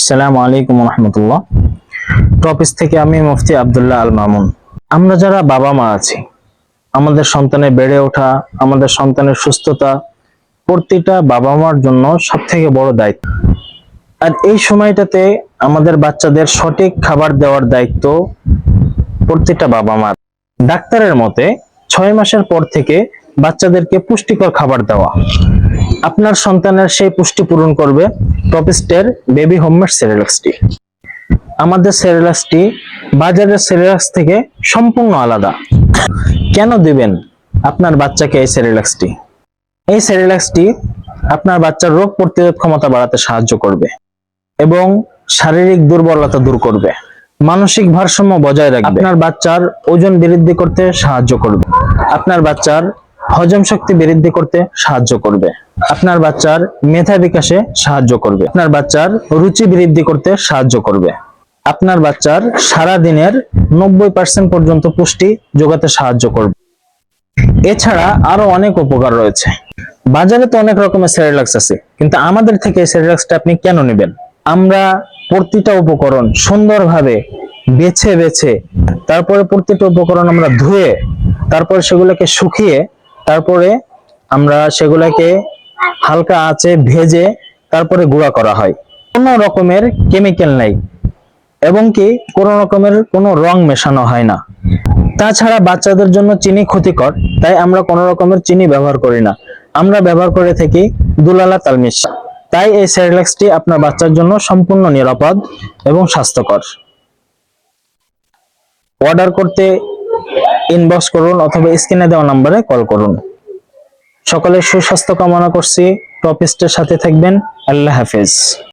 আসসালামু আলাইকুম রহমতুল্লাহ টপিস থেকে আমি মুফতি আবদুল্লাহ আল মামুন আমরা যারা বাবা মা আছি, আমাদের সন্তানের বেড়ে ওঠা, আমাদের সন্তানের সুস্থতা, প্রতিটা বাবা মার জন্য সব থেকে বড় দায়িত্ব। আর এই সময়টাতে আমাদের বাচ্চাদের সঠিক খাবার দেওয়ার দায়িত্ব প্রতিটা বাবা মার। ডাক্তারের মতে, ছয় মাসের পর থেকে বাচ্চাদেরকে পুষ্টিকর খাবার দেওয়া। আপনার সন্তানের সেই পুষ্টি পূরণ করবে টপিস্টের বেবি হোমমেড সেরেলাক্সটি আমাদের সেরেলাক্সটি বাজারের সেরেলাক্স থেকে সম্পূর্ণ আলাদা। কেন দিবেন আপনার বাচ্চাকে এই সেরেলাক্সটি এই সেরেলাক্সটি আপনার বাচ্চার রোগ প্রতিরোধ ক্ষমতা বাড়াতে সাহায্য করবে এবং শারীরিক দুর্বলতা দূর করবে। মানসিক ভারসাম্য বজায় রাখবে। আপনার বাচ্চার ওজন বৃদ্ধি করতে সাহায্য করবে। আপনার বাচ্চার হজম শক্তি বৃদ্ধি করতে সাহায্য করবে। আপনার বাচ্চার মেধা বিকাশে সাহায্য করবে। আপনার বাচ্চার রুচি বৃদ্ধি করতে সাহায্য করবে। আপনার বাচ্চার সারা দিনের নব্বই পার্সেন্ট পর্যন্ত পুষ্টি যোগাতে সাহায্য করবে। এছাড়া আরও অনেক উপকার রয়েছে। বাজারে তো অনেক রকমের সেরেলাক্স আছে, কিন্তু আমাদের থেকে সেরেলাক্সটা আপনি কেন নেবেন? আমরা প্রতিটা উপকরণ সুন্দরভাবে বেছে বেছে, তারপরে প্রতিটা উপকরণ আমরা ধুয়ে, তারপরে সেগুলোকে শুকিয়ে তারপরে আমরা সেগুলোকে হালকা আঁচে ভেজে তারপরে গুঁড়া করা হয়। কোনো রকমের কেমিক্যাল নাই, এবং কি কোনো রকমের কোনো রং মেশানো হয় না। তাছাড়া বাচ্চাদের জন্য চিনি ক্ষতিকর, তাই আমরা কোনো রকমের চিনি ব্যবহার করি না। আমরা ব্যবহার করে থাকি দুলালা তালমিশ তাই এই সেরেলাক্সটি আপনার বাচ্চার জন্য সম্পূর্ণ নিরাপদ এবং স্বাস্থ্যকর। অর্ডার করতে ইনবক্স করুন অথবা স্ক্রিনে দেওয়া নম্বরে কল করুন। সকলের সুস্বাস্থ্য কামনা করছি। টপিস্টের সাথে থাকবেন। আল্লাহ হাফেজ।